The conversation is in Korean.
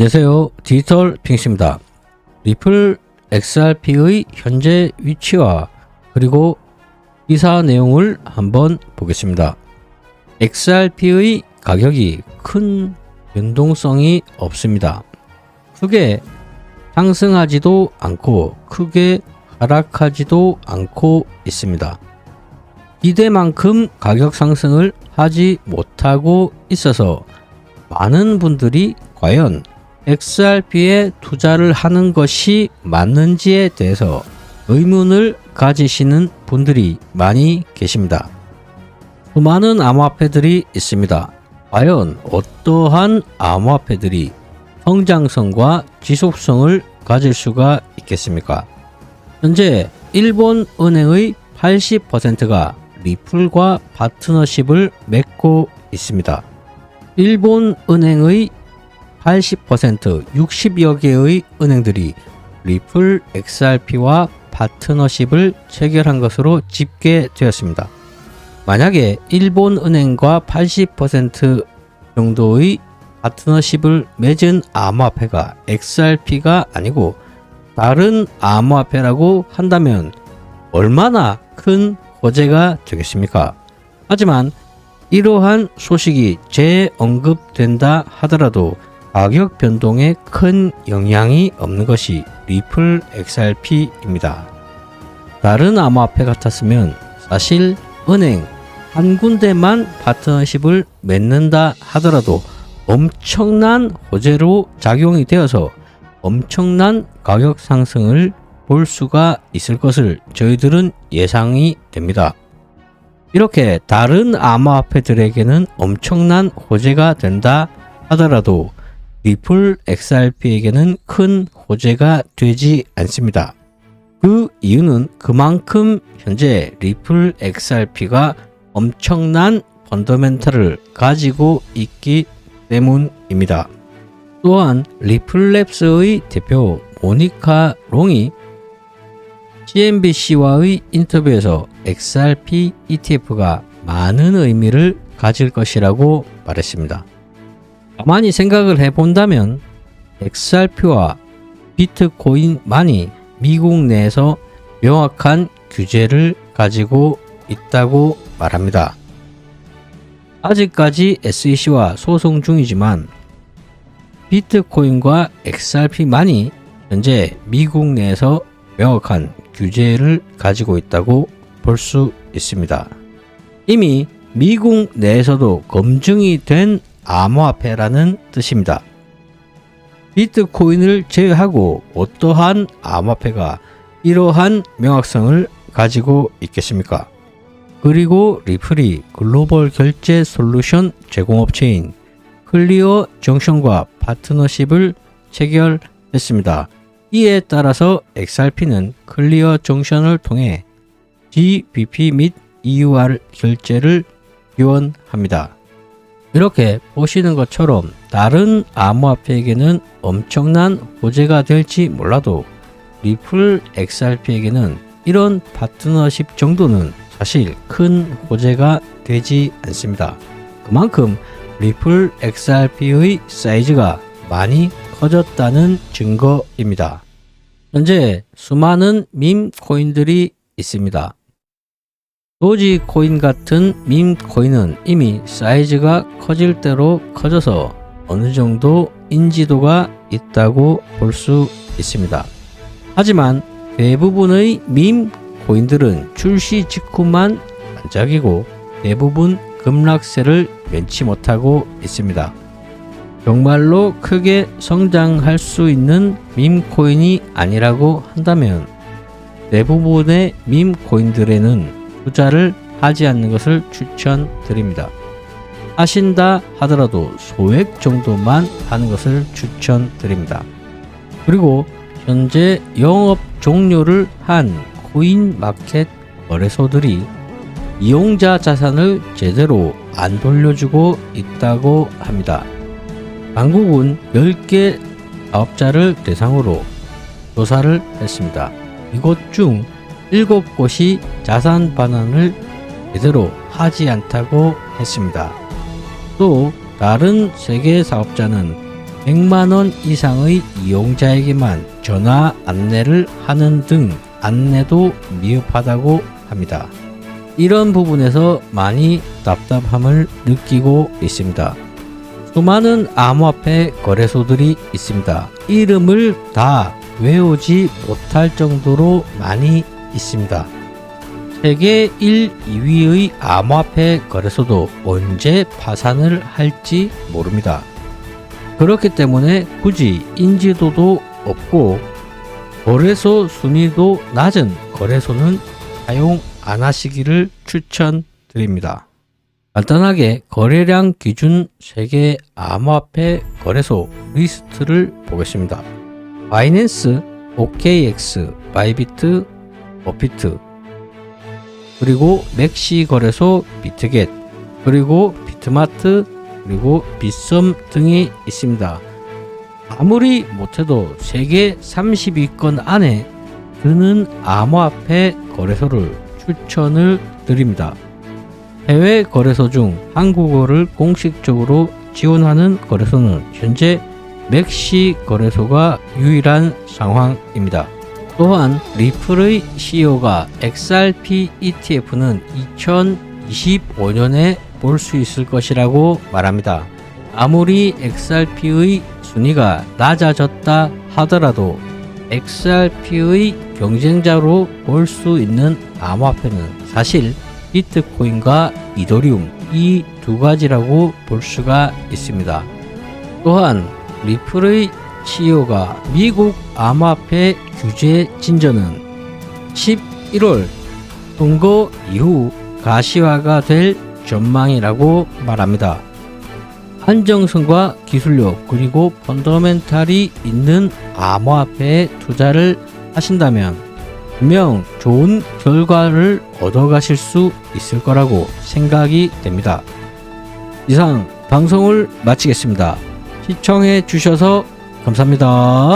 안녕하세요. 디지털 핑스입니다. 리플 XRP의 현재 위치와 그리고 기사 내용을 한번 보겠습니다. XRP의 가격이 큰 변동성이 없습니다. 크게 상승하지도 않고 크게 하락하지도 않고 있습니다. 기대만큼 가격 상승을 하지 못하고 있어서 많은 분들이 과연 XRP에 투자를 하는 것이 맞는지에 대해서 의문을 가지시는 분들이 많이 계십니다. 수많은 암호화폐들이 있습니다. 과연 어떠한 암호화폐들이 성장성과 지속성을 가질 수가 있겠습니까? 현재 일본 은행의 80%가 리플과 파트너십을 맺고 있습니다. 일본 은행의 80% 60여 개의 은행들이 리플 XRP와 파트너십을 체결한 것으로 집계되었습니다. 만약에 일본 은행과 80% 정도의 파트너십을 맺은 암호화폐가 XRP가 아니고 다른 암호화폐라고 한다면 얼마나 큰 호재가 되겠습니까? 하지만 이러한 소식이 재언급된다 하더라도 가격 변동에 큰 영향이 없는 것이 리플 XRP입니다. 다른 암호화폐 같았으면 사실 은행 한 군데만 파트너십을 맺는다 하더라도 엄청난 호재로 작용이 되어서 엄청난 가격 상승을 볼 수가 있을 것을 저희들은 예상이 됩니다. 이렇게 다른 암호화폐들에게는 엄청난 호재가 된다 하더라도 리플 XRP에게는 큰 호재가 되지 않습니다. 그 이유는 그만큼 현재 리플 XRP가 엄청난 펀더멘탈을 가지고 있기 때문입니다. 또한 리플랩스의 대표 모니카 롱이 CNBC와의 인터뷰에서 XRP ETF가 많은 의미를 가질 것이라고 말했습니다. 가만히 생각을 해본다면 XRP와 비트코인만이 미국 내에서 명확한 규제를 가지고 있다고 말합니다. 아직까지 SEC와 소송 중이지만 비트코인과 XRP만이 현재 미국 내에서 명확한 규제를 가지고 있다고 볼 수 있습니다. 이미 미국 내에서도 검증이 된 암호화폐라는 뜻입니다. 비트코인을 제외하고 어떠한 암호화폐가 이러한 명확성을 가지고 있겠습니까? 그리고 리플이 글로벌 결제 솔루션 제공업체인 클리어 정션과 파트너십을 체결했습니다. 이에 따라서 XRP는 클리어 정션을 통해 GBP 및 EUR 결제를 지원합니다. 이렇게 보시는 것처럼 다른 암호화폐에게는 엄청난 호재가 될지 몰라도 리플 XRP에게는 이런 파트너십 정도는 사실 큰 호재가 되지 않습니다. 그만큼 리플 XRP의 사이즈가 많이 커졌다는 증거입니다. 현재 수많은 밈 코인들이 있습니다. 도지 코인 같은 밈 코인은 이미 사이즈가 커질 대로 커져서 어느 정도 인지도가 있다고 볼 수 있습니다. 하지만 대부분의 밈 코인들은 출시 직후만 반짝이고 대부분 급락세를 면치 못하고 있습니다. 정말로 크게 성장할 수 있는 밈 코인이 아니라고 한다면 대부분의 밈 코인들에는 투자를 하지 않는 것을 추천드립니다. 하신다 하더라도 소액 정도만 하는 것을 추천드립니다. 그리고 현재 영업 종료를 한 코인 마켓 거래소들이 이용자 자산을 제대로 안 돌려주고 있다고 합니다. 당국은 10개 사업자를 대상으로 조사를 했습니다. 이곳 중 7곳이 자산 반환을 제대로 하지 않다고 했습니다. 또 다른 3개 사업자는 100만원 이상의 이용자에게만 전화 안내를 하는 등 안내도 미흡하다고 합니다. 이런 부분에서 많이 답답함을 느끼고 있습니다. 수많은 암호화폐 거래소들이 있습니다. 이름을 다 외우지 못할 정도로 많이 있습니다. 세계 1, 2위의 암호화폐 거래소도 언제 파산을 할지 모릅니다. 그렇기 때문에 굳이 인지도도 없고 거래소 순위도 낮은 거래소는 사용 안 하시기를 추천드립니다. 간단하게 거래량 기준 세계 암호화폐 거래소 리스트를 보겠습니다. 바이낸스, OKX, 바이비트, 버피트, 그리고 맥시 거래소 비트겟, 그리고 비트마트, 그리고 빗썸 등이 있습니다. 아무리 못해도 세계 30위권 안에 드는 암호화폐 거래소를 추천을 드립니다. 해외 거래소 중 한국어를 공식적으로 지원하는 거래소는 현재 맥시 거래소가 유일한 상황입니다. 또한 리플의 CEO가 XRP ETF는 2025년에 볼 수 있을 것이라고 말합니다. 아무리 XRP의 순위가 낮아졌다 하더라도 XRP의 경쟁자로 볼 수 있는 암호화폐는 사실 비트코인과 이더리움 이 두 가지라고 볼 수가 있습니다. 또한 리플의 CEO가 미국 암호화폐 규제 진전은 11월 선거 이후 가시화가 될 전망이라고 말합니다. 안정성과 기술력 그리고 펀더멘탈이 있는 암호화폐에 투자를 하신다면 분명 좋은 결과를 얻어가실 수 있을 거라고 생각이 됩니다. 이상 방송을 마치겠습니다. 시청해 주셔서 감사합니다.